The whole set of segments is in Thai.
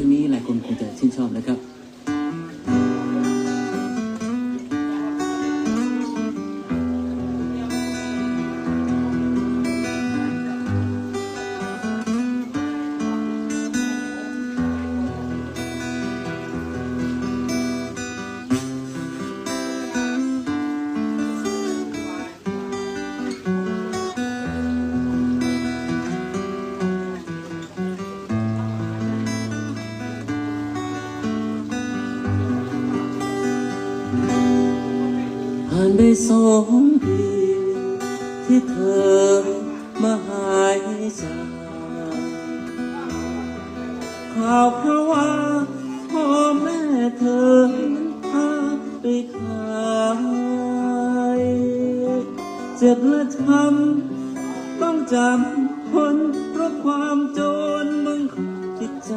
รื่องนี้หลายคนคงจะชื่นชอบนะครับานไปสองปีที่เธอมาหายจากข่าวเพราะว่าพ่อแม่เธอนั้นพาไปขายเจ็บและช้ำต้องจำทนเพราะความจนบังคับจิตใจ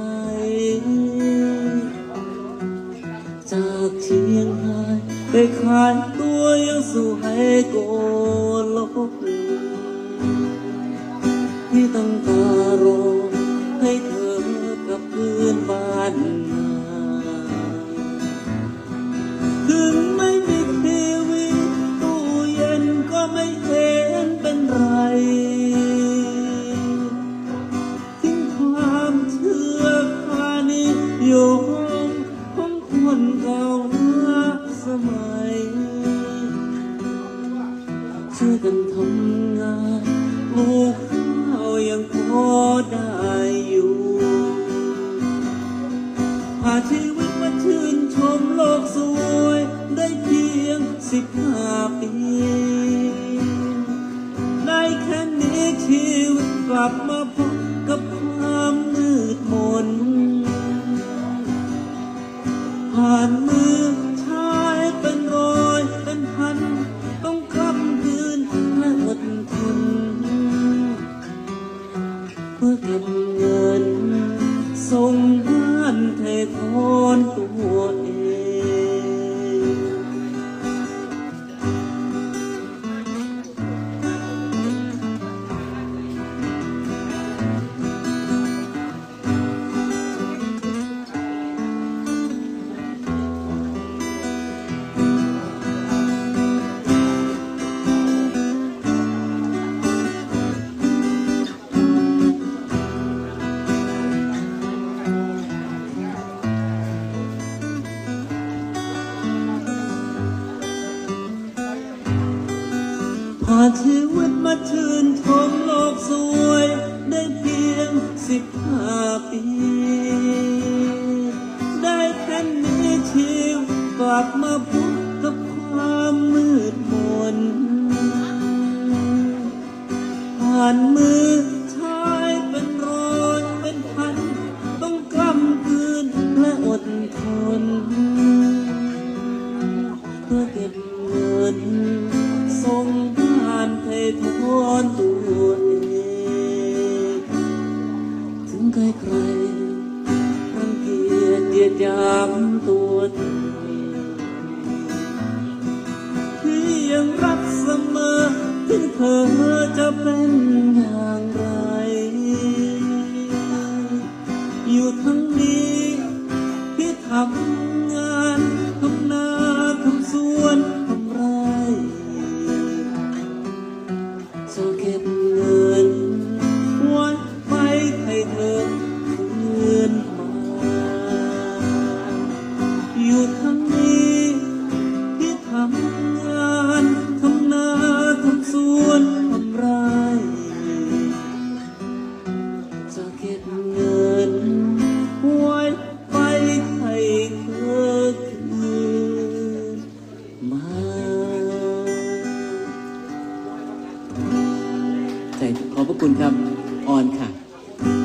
จากเชียงรายไปขายตัว ยังสู่ให้โกโลำงานปลูกข้าวยังพอได้อยู่พาชีวิตมาชื่นชมโลกสวย ได้เพียงสิบห้าปีในแค่นี้ชีวิตกลับมาพบ เงินส่งบ้านเททอนตัวเอง ผ่าชีวิตมาชื่นชมโลกสวย ได้เพียงสิบห้าปี ได้แค่นี้ชีวิตกลับมาพบกับความมืดมน ผ่านมือชายเป็นร้อยเป็นพัน ต้องกล้ำคืนและอดทนเพื่อเก็บเงินส่งานไทยทอนตัวเองถึงใครใครรังเกียจเดียดยามตัวเธอที่ยังรักเสมอถึงเธอจะเป็นอย่างไร อยู่ทั้งนี้ที่ทำ จ อบคุณครับ ออนค่ะ